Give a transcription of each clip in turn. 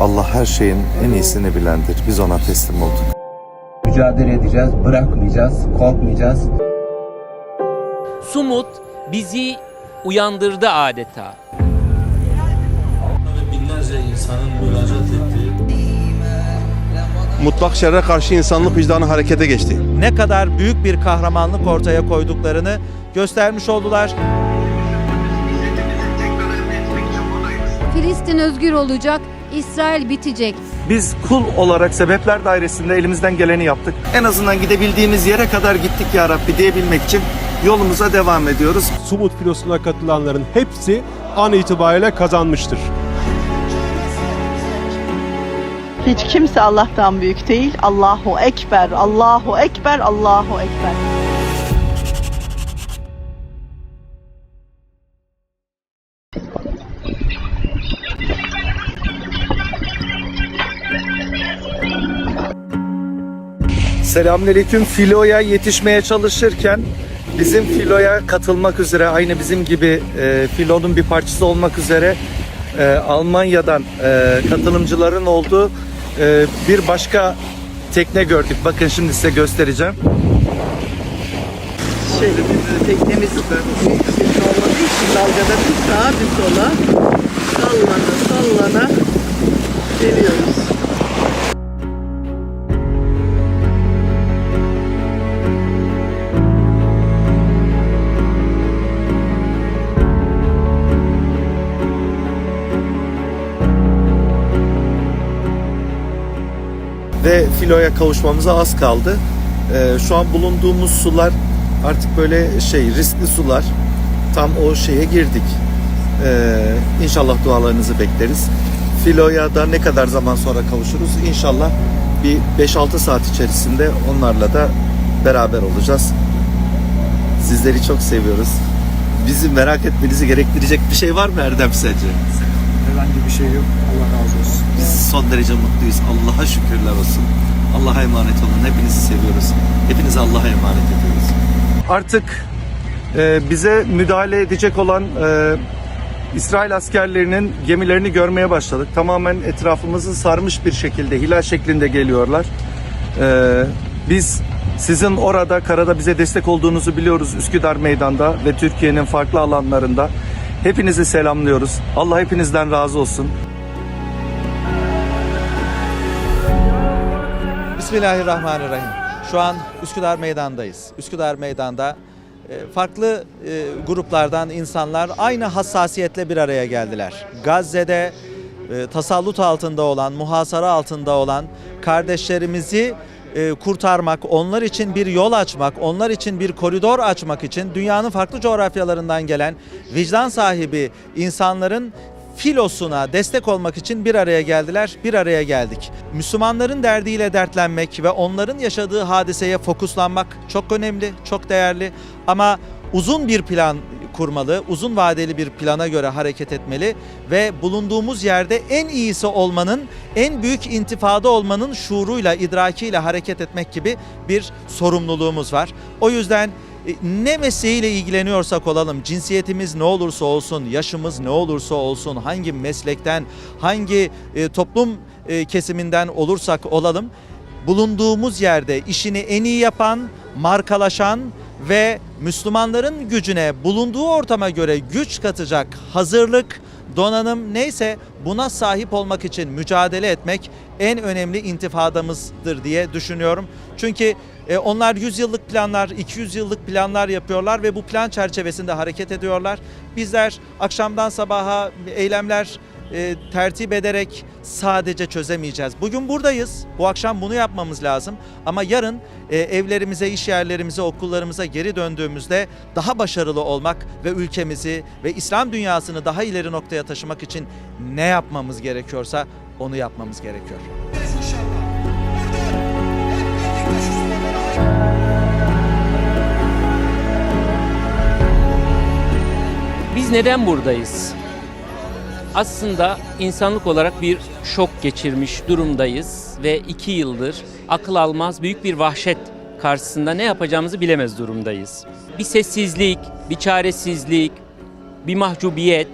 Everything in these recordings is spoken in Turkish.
Allah her şeyin en iyisini bilendir. Biz ona teslim olduk. Mücadele edeceğiz, bırakmayacağız, korkmayacağız. Sumut bizi uyandırdı adeta. ve binlerce insanın müracaat ettiği mutlak şerre karşı insanlık vicdanı harekete geçti. ne kadar büyük bir kahramanlık ortaya koyduklarını göstermiş oldular. Filistin özgür olacak, İsrail bitecek. Biz kul olarak sebepler dairesinde elimizden geleni yaptık. En azından gidebildiğimiz yere kadar gittik ya Rabbi diyebilmek için yolumuza devam ediyoruz. Sumut filosuna katılanların hepsi an itibariyle kazanmıştır. Hiç kimse Allah'tan büyük değil. Allahu Ekber, Allahu Ekber, Allahu Ekber. Selamünaleyküm. Filo'ya yetişmeye çalışırken bizim Filo'ya katılmak üzere aynı bizim gibi e, Filo'nun bir parçası olmak üzere e, Almanya'dan e, katılımcıların olduğu e, bir başka tekne gördük. Bakın şimdi size göstereceğim. Bir teknemiz olmadığı için dalgada bir sağa bir sola sallana sallana geliyoruz. Filoya kavuşmamıza az kaldı. Ee, şu an bulunduğumuz sular artık böyle şey riskli sular. Tam o şeye girdik. Ee, inşallah dualarınızı bekleriz. Filoya da ne kadar zaman sonra kavuşuruz? İnşallah bir 5-6 saat içerisinde onlarla da beraber olacağız. Sizleri çok seviyoruz. Bizi merak etmenizi gerektirecek bir şey var mı Erdem sence? Herhangi bir şey yok. Allah razı olsun. Biz son derece mutluyuz. Allah'a şükürler olsun. Allah'a emanet olun. Hepinizi seviyoruz. Hepinizi Allah'a emanet ediyoruz. Artık e, bize müdahale edecek olan e, İsrail askerlerinin gemilerini görmeye başladık. Tamamen etrafımızı sarmış bir şekilde hilal şeklinde geliyorlar. E, biz sizin orada karada bize destek olduğunuzu biliyoruz Üsküdar Meydan'da ve Türkiye'nin farklı alanlarında. Hepinizi selamlıyoruz. Allah hepinizden razı olsun. Bismillahirrahmanirrahim. Şu an Üsküdar Meydan'dayız. Üsküdar Meydan'da e, farklı e, gruplardan insanlar aynı hassasiyetle bir araya geldiler. Gazze'de e, tasallut altında olan, muhasara altında olan kardeşlerimizi e, kurtarmak, onlar için bir yol açmak, onlar için bir koridor açmak için dünyanın farklı coğrafyalarından gelen vicdan sahibi insanların filosuna destek olmak için bir araya geldiler, bir araya geldik. Müslümanların derdiyle dertlenmek ve onların yaşadığı hadiseye fokuslanmak çok önemli, çok değerli ama uzun bir plan kurmalı, uzun vadeli bir plana göre hareket etmeli ve bulunduğumuz yerde en iyisi olmanın, en büyük intifada olmanın şuuruyla, idrakiyle hareket etmek gibi bir sorumluluğumuz var. O yüzden e, ne mesleğiyle ilgileniyorsak olalım, cinsiyetimiz ne olursa olsun, yaşımız ne olursa olsun, hangi meslekten, hangi e, toplum e, kesiminden olursak olalım, bulunduğumuz yerde işini en iyi yapan, markalaşan ve Müslümanların gücüne, bulunduğu ortama göre güç katacak hazırlık, donanım neyse buna sahip olmak için mücadele etmek en önemli intifadamızdır diye düşünüyorum. Çünkü e, onlar 100 yıllık planlar, 200 yıllık planlar yapıyorlar ve bu plan çerçevesinde hareket ediyorlar. Bizler akşamdan sabaha eylemler e, tertip ederek sadece çözemeyeceğiz. Bugün buradayız. Bu akşam bunu yapmamız lazım. Ama yarın e, evlerimize, iş yerlerimize, okullarımıza geri döndüğümüzde daha başarılı olmak ve ülkemizi ve İslam dünyasını daha ileri noktaya taşımak için ne yapmamız gerekiyorsa onu yapmamız gerekiyor. Biz neden buradayız? Aslında insanlık olarak bir şok geçirmiş durumdayız ve iki yıldır akıl almaz büyük bir vahşet karşısında ne yapacağımızı bilemez durumdayız. Bir sessizlik, bir çaresizlik, bir mahcubiyet.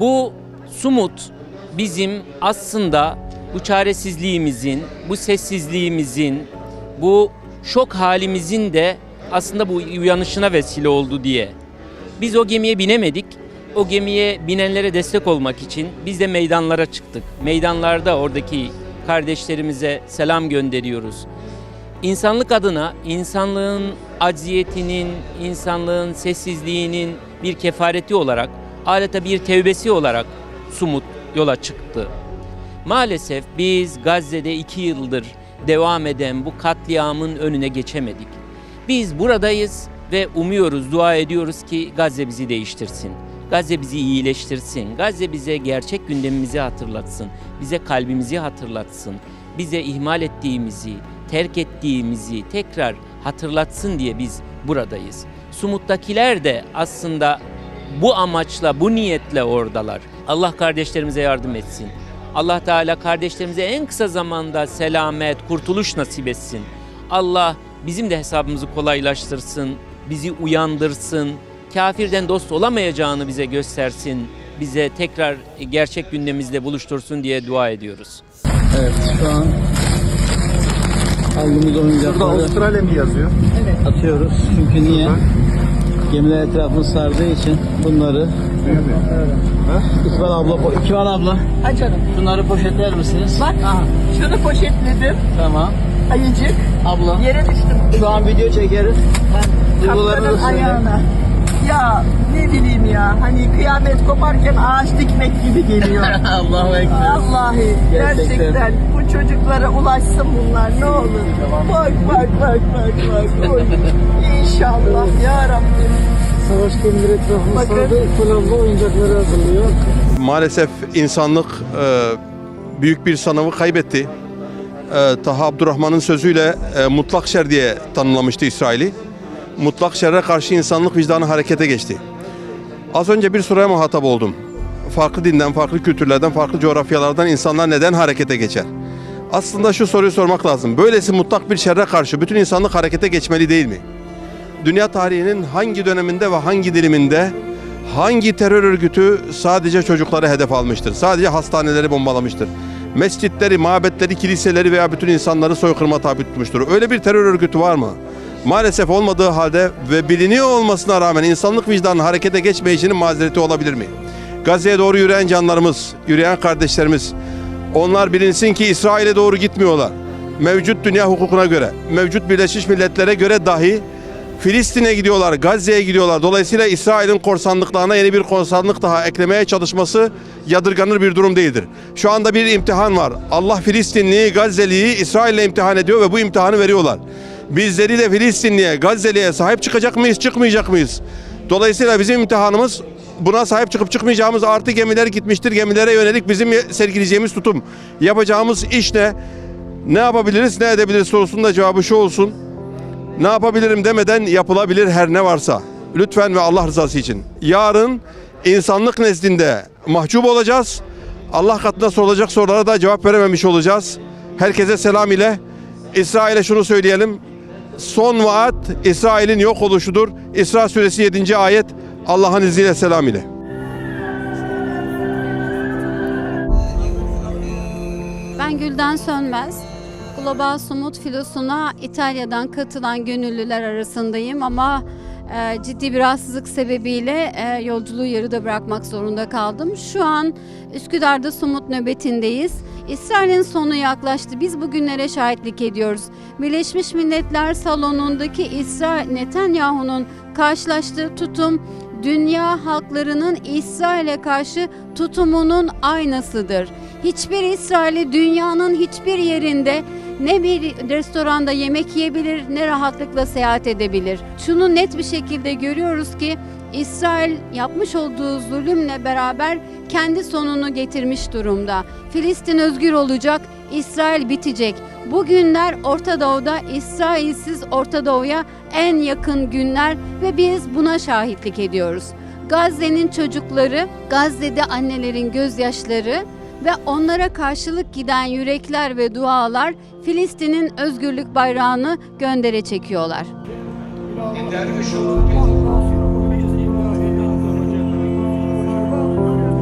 Bu sumut bizim aslında bu çaresizliğimizin, bu sessizliğimizin, bu şok halimizin de aslında bu uyanışına vesile oldu diye. Biz o gemiye binemedik. O gemiye binenlere destek olmak için biz de meydanlara çıktık. Meydanlarda oradaki kardeşlerimize selam gönderiyoruz. İnsanlık adına insanlığın acziyetinin, insanlığın sessizliğinin bir kefareti olarak, adeta bir tevbesi olarak Sumut yola çıktı. Maalesef biz Gazze'de iki yıldır devam eden bu katliamın önüne geçemedik. Biz buradayız ve umuyoruz, dua ediyoruz ki Gazze bizi değiştirsin. Gazze bizi iyileştirsin. Gazze bize gerçek gündemimizi hatırlatsın. Bize kalbimizi hatırlatsın. Bize ihmal ettiğimizi, terk ettiğimizi tekrar hatırlatsın diye biz buradayız. Sumut'takiler de aslında bu amaçla, bu niyetle oradalar. Allah kardeşlerimize yardım etsin. Allah Teala kardeşlerimize en kısa zamanda selamet, kurtuluş nasip etsin. Allah bizim de hesabımızı kolaylaştırsın, bizi uyandırsın, kafirden dost olamayacağını bize göstersin, bize tekrar gerçek gündemimizle buluştursun diye dua ediyoruz. Evet şu an aldığımız oyuncakları Avustralya mı yazıyor? atıyoruz. Çünkü niye? Gemiler etrafını sardığı için bunları İsmail abla, İkmal abla Ha canım. şunları poşetler misiniz? Bak şunu poşetledim. Tamam. Ayıcık. Abla Yere düştüm. şu an video çekeriz. Duygularını Kaptanın da ayağına. Ya ne bileyim ya hani kıyamet koparken ağaç dikmek gibi geliyor. Allahu Ekber. Vallahi Gerçekten. gerçekten. bu çocuklara ulaşsın bunlar ne olur. Bak bak bak bak bak. Oy. İnşallah ya Rabbim. Savaş gemileri etrafını sardı. İkmal abla oyuncakları hazırlıyor. Maalesef insanlık e, büyük bir sınavı kaybetti. E, Taha Abdurrahman'ın sözüyle e, mutlak şer diye tanımlamıştı İsrail'i. Mutlak şerre karşı insanlık vicdanı harekete geçti. Az önce bir soruya muhatap oldum. Farklı dinden, farklı kültürlerden, farklı coğrafyalardan insanlar neden harekete geçer? Aslında şu soruyu sormak lazım. Böylesi mutlak bir şerre karşı bütün insanlık harekete geçmeli değil mi? Dünya tarihinin hangi döneminde ve hangi diliminde hangi terör örgütü sadece çocukları hedef almıştır? Sadece hastaneleri bombalamıştır. Mescitleri, mabetleri, kiliseleri veya bütün insanları soykırıma tabi tutmuştur. Öyle bir terör örgütü var mı? Maalesef olmadığı halde ve biliniyor olmasına rağmen insanlık vicdanı harekete geçmeyişinin mazereti olabilir mi? Gazze'ye doğru yürüyen canlarımız, yürüyen kardeşlerimiz, onlar bilinsin ki İsrail'e doğru gitmiyorlar. Mevcut dünya hukukuna göre, mevcut Birleşmiş Milletler'e göre dahi Filistin'e gidiyorlar, Gazze'ye gidiyorlar. Dolayısıyla İsrail'in korsanlıklarına yeni bir korsanlık daha eklemeye çalışması yadırganır bir durum değildir. Şu anda bir imtihan var. Allah Filistinliyi, Gazze'liyi İsrail'le imtihan ediyor ve bu imtihanı veriyorlar. Bizleri de Filistinliye, Gazze'liye sahip çıkacak mıyız, çıkmayacak mıyız? Dolayısıyla bizim imtihanımız buna sahip çıkıp çıkmayacağımız artı gemiler gitmiştir. Gemilere yönelik bizim sergileyeceğimiz tutum. Yapacağımız iş ne? Ne yapabiliriz, ne edebiliriz sorusunun da cevabı şu olsun. Ne yapabilirim demeden yapılabilir her ne varsa. Lütfen ve Allah rızası için. Yarın insanlık nezdinde mahcup olacağız. Allah katında sorulacak sorulara da cevap verememiş olacağız. Herkese selam ile İsrail'e şunu söyleyelim. Son vaat İsrail'in yok oluşudur. İsra suresi 7. ayet Allah'ın izniyle selam ile. Ben Gülden Sönmez. Global Sumut Filosu'na İtalya'dan katılan gönüllüler arasındayım ama e, ciddi bir rahatsızlık sebebiyle e, yolculuğu yarıda bırakmak zorunda kaldım. Şu an Üsküdar'da Sumut nöbetindeyiz. İsrail'in sonu yaklaştı. Biz bugünlere şahitlik ediyoruz. Birleşmiş Milletler salonundaki İsrail Netanyahu'nun karşılaştığı tutum dünya halklarının İsrail'e karşı tutumunun aynasıdır. Hiçbir İsrail'i dünyanın hiçbir yerinde ne bir restoranda yemek yiyebilir ne rahatlıkla seyahat edebilir. Şunu net bir şekilde görüyoruz ki İsrail yapmış olduğu zulümle beraber kendi sonunu getirmiş durumda. Filistin özgür olacak, İsrail bitecek. Bu günler Orta Doğu'da İsrailsiz Orta Doğu'ya en yakın günler ve biz buna şahitlik ediyoruz. Gazze'nin çocukları, Gazze'de annelerin gözyaşları ve onlara karşılık giden yürekler ve dualar Filistin'in özgürlük bayrağını göndere çekiyorlar. Derviş